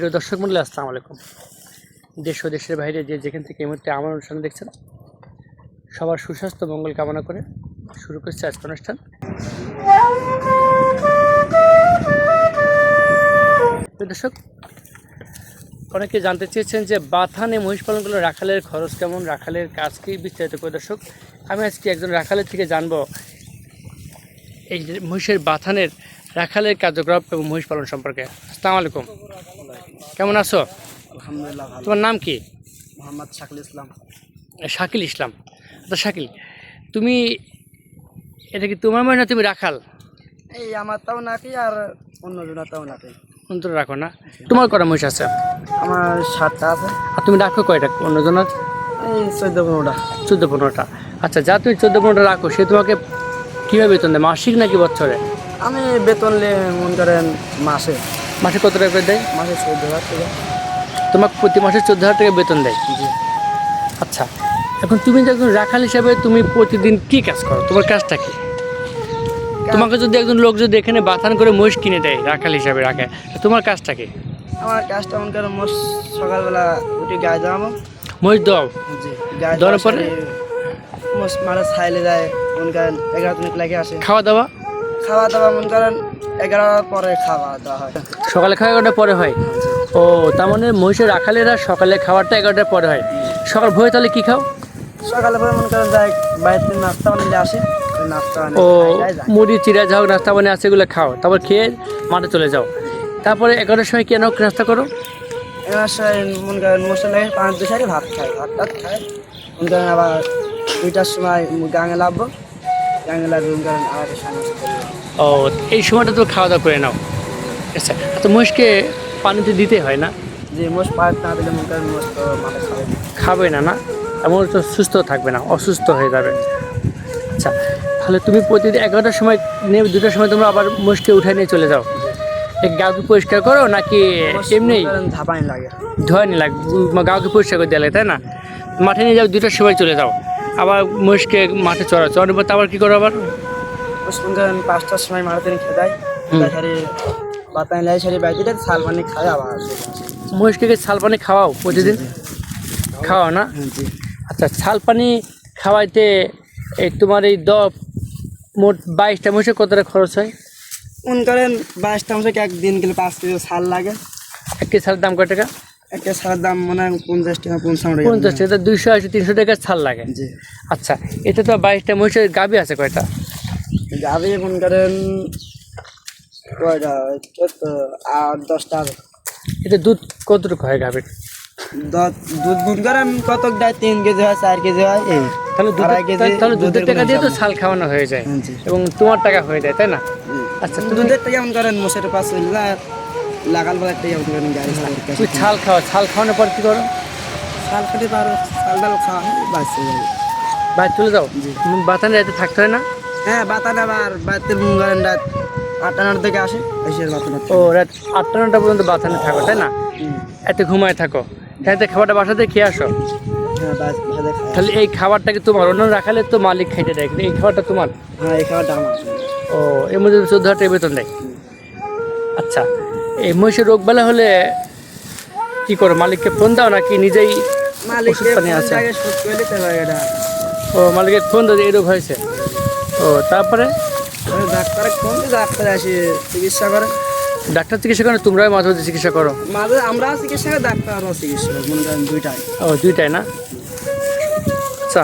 প্রিয় দর্শক মন্ডলী, আসসালামু আলাইকুম। দেশ ও দেশের বাইরে যে যেখান থেকে এই মুহূর্তে আমার অনুষ্ঠান দেখছেন, সবার সুস্বাস্থ্য, মঙ্গল কামনা করে শুরু করছে আজকে অনুষ্ঠান। দর্শক, অনেকে জানতে চেয়েছেন যে বাথানে মহিষ পালন করলে রাখালের খরচ কেমন, রাখালের কাজ কি বিস্তারিত করে দর্শক, আমি আজকে একজন রাখালের থেকে জানব এই মহিষের বাথানের রাখালের কার্যকলাপ এবং মহিষ পালন সম্পর্কে। আসসালামু আলাইকুম। কেমন আছো? আলহামদুলিল্লাহ তোমার নাম কি? মোহাম্মদ শাকিল ইসলাম। শাকিল ইসলাম। আচ্ছা শাকিল তুমি এটা কি তোমার মনে তুমি রাখাল? এই আমার তাও নাকি আর অন্য জনের তাও নাকি অন্তর রাখো না। তোমার করা মহিষ আছে? আমার সাতটা আছে। আর তুমি রাখো কয়টা অন্যজনের? এই চোদ্দ পনেরোটা। চোদ্দ পনেরোটা। আচ্ছা যা তুমি চোদ্দ পনেরোটা রাখো সে তোমাকে কীভাবে বেতন দেয়? মাসিক নাকি বছরে? আমি বেতন মনে করেন মাসে। মাসে কত টাকা করে দেয়? মাসে চোদ্দ হাজার টাকা। তোমাকে প্রতি মাসে চোদ্দ হাজার টাকা বেতন দেয়? জি। আচ্ছা এখন তুমি যে একজন রাখাল হিসাবে তুমি প্রতিদিন কি কাজ করো? তোমার কাজটা কি? তোমাকে যদি একজন লোক যদি এখানে বাথান করে মহিষ কিনে দেয় রাখাল হিসাবে রাখে তোমার কাজটা কি? আমার কাজটা মনে করেন মোট সকালবেলা উঠে গায়ে দাঁড়াবো মহিষ দাও জি গায়ে দেওয়ার পরে? মোট মানে ছাইলে যায়। মনে করেন এগারো মিনিট লাগে আসে। খাওয়া দাওয়া খাওয়া দাওয়া মনে করেন এগারোটার পরে খাওয়া দাওয়া হয়। সকালে খাওয়া এগারোটার পরে হয়? ও তার মানে মহিষের রাখালেরা সকালে খাবারটা এগারোটার পরে হয়। সকাল ভোরে তাহলে কি খাও? সকালে পরে মনে করেন যায় বাইরে থেকে নাস্তা বানিয়ে আসে। নাস্তা ও খাই। মুড়ি চিড়া ঝাউ নাস্তা বানিয়ে আছে এগুলো খাও। তারপর খেয়ে মাঠে চলে যাও। তারপরে এগারোটার সময় কেন নাস্তা করো? এগারোটার সময় মনে করেন মশলা লাগে পাঁচ দু ভাত খায় ভাত টাত খায় মনে করেন আবার দুইটার সময় গাঙে লাভবো। ও এই সময়টা তো খাওয়া দাওয়া করে নাও। আচ্ছা তো মহিষকে পানিতে দিতে হয় না? যে মোষ পাঁচ না দিলে মনে করেন মোষ তো খাবে। না না? এমন তো সুস্থ থাকবে না অসুস্থ হয়ে যাবে। আচ্ছা তাহলে তুমি প্রতিদিন এগারোটার সময় নিয়ে দুটোর সময় তোমরা আবার মোষকে উঠে নিয়ে চলে যাও। গাউকে পরিষ্কার করো নাকি এমনি ধাপানি লাগে। ধোয়া নি লাগ গাউকে পরিষ্কার করে দেওয়া লাগে, তাই না? মাঠে নিয়ে যাও দুটোর সময় চলে যাও। আবার মহিষকে মাঠে চড়াও চড়ানোর পর আবার কী করো আবার? পাঁচটার সময় মাঠে হুম। সারি বাতানি লাই সারি বাইতে দেয় শাল পানি আবার। মহিষকে ছাল পানি খাওয়াও প্রতিদিন? খাওয়াও না? আচ্ছা ছাল পানি খাওয়াইতে এই তোমার এই দ মোট বাইশটা মহিষের কত টাকা খরচ হয়? মনে করেন বাইশটা মোষ একদিন গেলে পাঁচ কেজি শাল লাগে। এক কেজি ছালের দাম কত টাকা? একটা শালের দাম মনে হয় পঞ্চাশ টাকা পঞ্চান্ন টাকা। পঞ্চাশ টাকা দুইশো আশি তিনশো টাকা ছাল লাগে। জি। আচ্ছা এতে তো বাইশটা মহিষের গাবি আছে কয়টা? যাবে মনে করেন কয়টা? আর দশটা এতে দুধ কতটুকু হয় গাবির দুধ মনে করেন কত দেয়? তিন কেজি হয় চার কেজি হয়। এই তাহলে তাহলে দুধের টাকা দিয়ে তো ছাল খাওয়ানো হয়ে যায় এবং তোমার টাকা হয়ে যায় তাই না? আচ্ছা দুধের থেকে মনে করেন মোষের পাঁচ লাগাল বেলার থেকে মনে করেন গাড়ি তুই ছাল খাওয়া ছাল খাওয়ানোর পর কি করো? শাল খেতে পারো শাল ডাল খাওয়া বাস চলে যাবে। বাইরে চলে যাও। বাতানে রাতে থাকতে হয় না? হ্যাঁ বাতান আবার বাড়িতে মনে রাত আটটা নটার থেকে আসে এসে বাতান ও রাত আটটা নটা পর্যন্ত বাতানে থাকো তাই না? এতে ঘুমায় থাকো। এতে খাবারটা বাসাতে খেয়ে আসো। হ্যাঁ তাহলে এই খাবারটা কি তোমার অন্য রাখালে তো মালিক খাইতে দেয় কিন্তু এই খাবারটা তোমার? হ্যাঁ এই খাওয়াটা আমার। ও এর মধ্যে চোদ্দ হাজার টাকা বেতন দেয়। আচ্ছা এই মহিষের রোগ বেলা হলে কি করো মালিককে ফোন দাও নাকি নিজেই ওষুধ পানি আছে? ও মালিকের ফোন দাও এই রোগ হয়েছে। ও তারপরে? ডাক্তারে ফোন ডাক্তার আসে চিকিৎসা করে। ডাক্তার চিকিৎসা করে তোমরাই মাঝে মাঝে চিকিৎসা করো? মাঝে আমরা চিকিৎসা ডাক্তার ডাক্তারও চিকিৎসা মনে করেন দুইটাই। ও দুইটাই না? আচ্ছা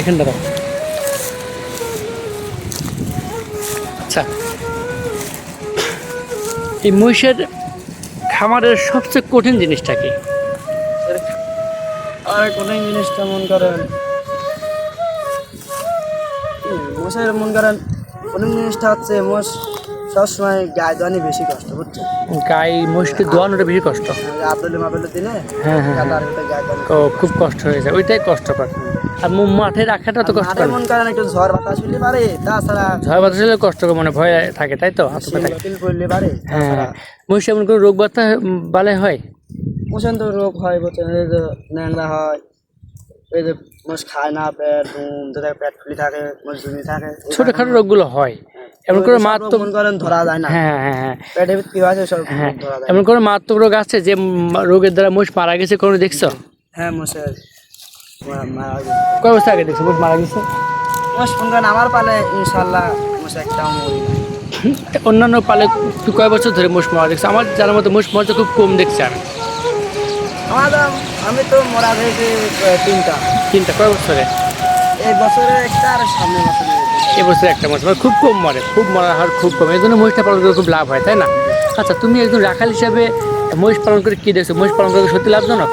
এখানটা দাও। আচ্ছা। এই মহিষের খামারের সবচেয়ে কঠিন জিনিসটা কি? আর কোনো জিনিসটা মন করেন মশাইয়ের মন করেন, কঠিন জিনিসটা হচ্ছে মোষ সবসময় গায়ে দানি বেশি কষ্ট বুঝছ? গাই মহিষকে দোয়ানোটা বেশি কষ্ট। আবদুল্লি মাবদুল্লি দিনে হ্যাঁ হ্যাঁ হ্যাঁ। ও খুব কষ্ট হয়ে যায়। ওইটাই কষ্টকর। আর মাঠে রাখাটা তো কষ্ট মন করেন একটু ঝড় বাতাস হইলে পারে তাছাড়া ঝড় বাতাস হলে কষ্টকর মনে ভয় থাকে তাই তো? পড়লে পারে হ্যাঁ। মহিষে এমন কোনো রোগ বার্তা বালাই হয়? তো রোগ হয় ন্যাংরা হয়। এই যে মোষ খায় না পেট পেট ফুলি থাকে মোষ ঝুমি থাকে ছোটোখাটো রোগগুলো হয়। এমন করে মারাত্মক করেন ধরা যায় না। হ্যাঁ হ্যাঁ হ্যাঁ। কি আছে সব হ্যাঁ ধরা যায় এমন করে মারাত্মক রোগ আছে যে রোগের দ্বারা মোষ মারা গেছে কোনো দেখছ? হ্যাঁ মোষের মারা গেছে। কয় বছর আগে দেখছ মোষ মারা গেছে? মোষ করেন আমার পালে ইনশাল্লাহ মোষ একটা অন্যান্য পালে কয় বছর ধরে মোষ মারা দেখছ আমার জানার মতো মোষ মরতে খুব কম দেখছি আমি। আমার দাম আমি তো মরা হয়েছে তিনটা। তিনটা কয় বছরে? এই বছরে একটা আর সামনের বছরে। এবছর একটা মানে খুব কম মরে খুব মরার হার খুব কম। এই জন্য মহিষটা পালন করে খুব লাভ হয় তাই না? আচ্ছা তুমি একজন রাখাল হিসাবে মহিষ পালন করে কি দেখছ? মহিষ পালন করে সত্যি লাভজনক?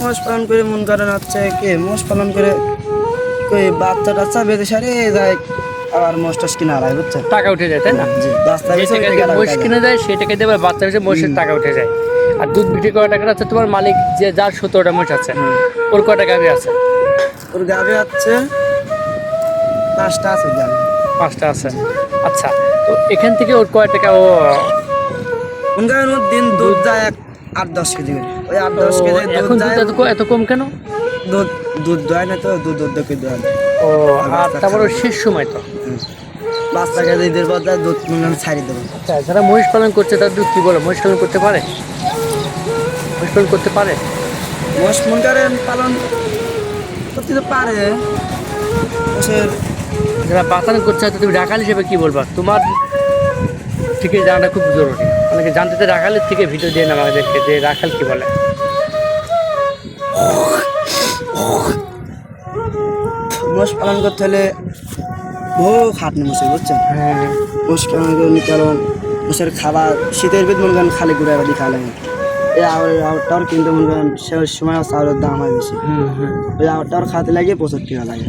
মোষ পালন করে মন করেন হচ্ছে কি? মোষ পালন করে বাচ্চা টাচ্চা বেঁধে সারে যায়। আবার মোষ কিনা হয় বুঝছেন? টাকা উঠে যায় তাই না? জি যে টাকা। কিনে যায় সেই টাকা দিয়ে আবার বাচ্চা হিসেবে মহিষের টাকা উঠে যায়। আর দুধ বিক্রি করা টাকাটা হচ্ছে তোমার মালিক যে যার সতেরোটা মহিষ আছে ওর টাকা আগে আছে? ওর গাবে হচ্ছে পাঁচটা আছে গাবে পাঁচটা আছে। আচ্ছা তো এখান থেকে ওর কয় টাকা ও ওর দিন দুধ যায় এক আট দশ কেজি ওই আট দশ কেজি এখন দুধ এত কম কেন? দুধ দুধ দেয় না তো দুধ দুধ দেয় ও আর তারপর শেষ সময় তো। বাচ্চা কেজি ঈদের পর যায় দুধ মনে হয় ছাড়ি দেবো। আচ্ছা যারা মহিষ পালন করছে তাদের কি বলো? মহিষ পালন করতে পারে? মহিষ পালন করতে পারে? মোষ মন পালন করতে তো পারে। মোষের যারা পালন করছে হয়তো তুমি রাখাল হিসেবে কি বলবা? তোমার থেকে জানাটা খুব জরুরি। অনেকে জানতে চায় রাখালের থেকে ভিডিও দিয়ে না আমাদেরকে যে রাখাল কি বলে। মোষ পালন করতে হলে বহু খাটনি মোষের বুঝছেন? হ্যাঁ কারণ মোষের খাবার শীতের বেদ মনে করেন খালি ঘুরে বাদি খালে এই আবার আউটটার কিনতে মনে করেন সে সময় চাউলের দাম হয় বেশি। ওই আউটটার খাতে লাগে প্রচুর টাকা লাগে।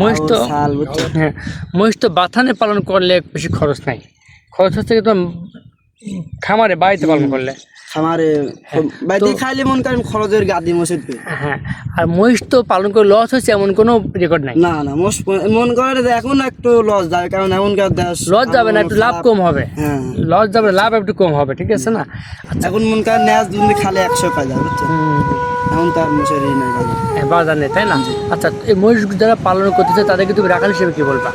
মহিষ তো শাল বুঝছেন? হ্যাঁ মহিষ তো বাথানে পালন করলে বেশি খরচ নাই। খরচ হচ্ছে তোমার খামারে বাড়িতে পালন করলে। খামারে বাদি খাইলে মন করেন খরচের গাদি পে হ্যাঁ আর মহিষ তো পালন করে লস হচ্ছে এমন কোনো রেকর্ড নাই। না না মোষ মন করে যে এখন একটু লস যাবে কারণ এখনকার দেশ লস যাবে না একটু লাভ কম হবে। হ্যাঁ। লস যাবে লাভ একটু কম হবে ঠিক আছে না? আচ্ছা। এখন মন করেন ন্যাস যদি খালে একশো পাই যাবে এখন তার মোষের ই নাই বাজার। হ্যাঁ, বাজার নেই তাই না? আচ্ছা এই মহিষ যারা পালন করতেছে তাদেরকে তুমি রাখাল হিসেবে কি বলবা?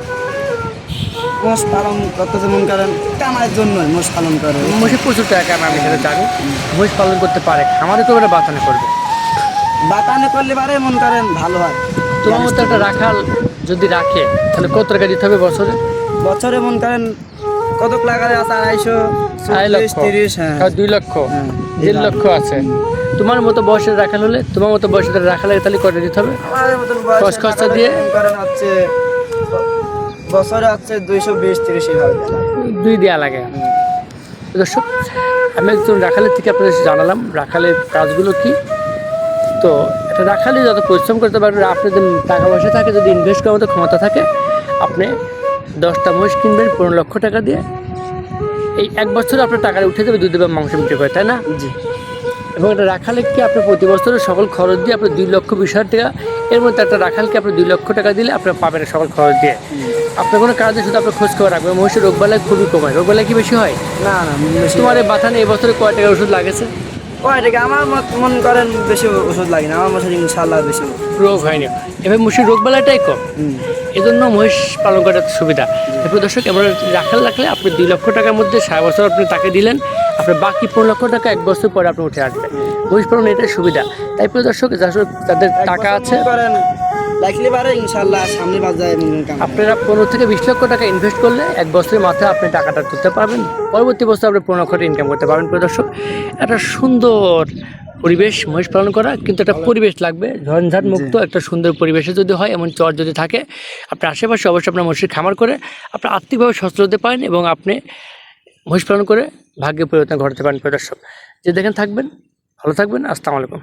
মোষ পালন করতেছে মন করেন কামার জন্যই মোষ পালন করে। মহিষের প্রচুর টাকা কামায়, আমি সেটা জানি মহিষ পালন করতে পারে খামারে তো ওরা বাতানে করবে। বাতানে করলে পারে মন করেন ভালো হয়। তোমার মতো একটা রাখাল যদি রাখে তাহলে কত টাকা দিতে হবে বছরে? বছরে মন করেন কত লাগালে আছে আড়াইশো তিরিশ হ্যাঁ। দুই লক্ষ। হ্যাঁ, দেড় লক্ষ আছে। তোমার মতো বয়সের রাখাল হলে তোমার মতো বয়সের রাখাল হলে তাহলে কটা দিতে হবে? আমাদের খরচ খরচা দিয়ে? করেন হচ্ছে বছরে হচ্ছে দুইশো বিশ তিরিশ। দুই দেওয়া লাগে। দর্শক আমি একজন রাখালের থেকে আপনাদের জানালাম রাখালের কাজগুলো কি? তো একটা রাখালে যত পরিশ্রম করতে পারবে আপনার যদি টাকা পয়সা থাকে যদি ইনভেস্ট করার মতো ক্ষমতা থাকে আপনি দশটা মহিষ কিনবেন পনেরো লক্ষ টাকা দিয়ে। এই এক বছরে আপনার টাকা উঠে যাবে দুধ এবং মাংস বিক্রি করে তাই না? জি। এবং একটা রাখালে কি আপনি প্রতি বছরের সকল খরচ দিয়ে আপনার দুই লক্ষ বিশ হাজার টাকা এর মধ্যে একটা রাখালকে আপনি দুই লক্ষ টাকা দিলে আপনার পাবেন সকল খরচ দিয়ে। আপনার কোনো কাজে শুধু আপনার খোঁজ খবর রাখবেন। মহিষের রোগবেলায় খুবই কম হয় রোগবেলায় কি বেশি হয়? না না তোমার এই বাথানে এবছরে কয় টাকা ওষুধ লাগেছে? ওই ঠিক আমার মন করেন বেশি ওষুধ লাগে না। আমার মশারি ইনশাল্লাহ বেশি রোগ হয়নি। এবার মহিষের রোগবেলাটাই কম। হুম। এই জন্য মহিষ পালন করার সুবিধা। এরপর দর্শক এবার রাখাল রাখলে আপনি দুই লক্ষ টাকার মধ্যে সারা বছর আপনি তাকে দিলেন। আপনার বাকি পনেরো লক্ষ টাকা এক বছর পরে আপনি উঠে আসবেন। মহিষ পালন এটাই সুবিধা। তাই প্রিয় দর্শক যারা তাদের টাকা আছে আপনারা পনেরো থেকে বিশ লক্ষ টাকা ইনভেস্ট করলে এক বছরের মাথায় আপনি টাকাটা তুলতে পারবেন। পরবর্তী বছর আপনি পনেরো লক্ষ টাকা ইনকাম করতে পারবেন প্রিয় দর্শক। একটা সুন্দর পরিবেশ মহিষ পালন করা কিন্তু একটা পরিবেশ লাগবে। ঝঞ্ঝাট মুক্ত একটা সুন্দর পরিবেশে যদি হয় এমন চর যদি থাকে আপনার আশেপাশে অবশ্যই আপনার মহিষের খামার করে আপনি আর্থিকভাবে সচ্ছল হতে পারেন এবং আপনি মহিষ করে ভাগ্যে পরিবর্তন ঘটাতে পারেন প্রিয় দর্শক। যে দেখেন থাকবেন, ভালো থাকবেন, আসসালামু আলাইকুম।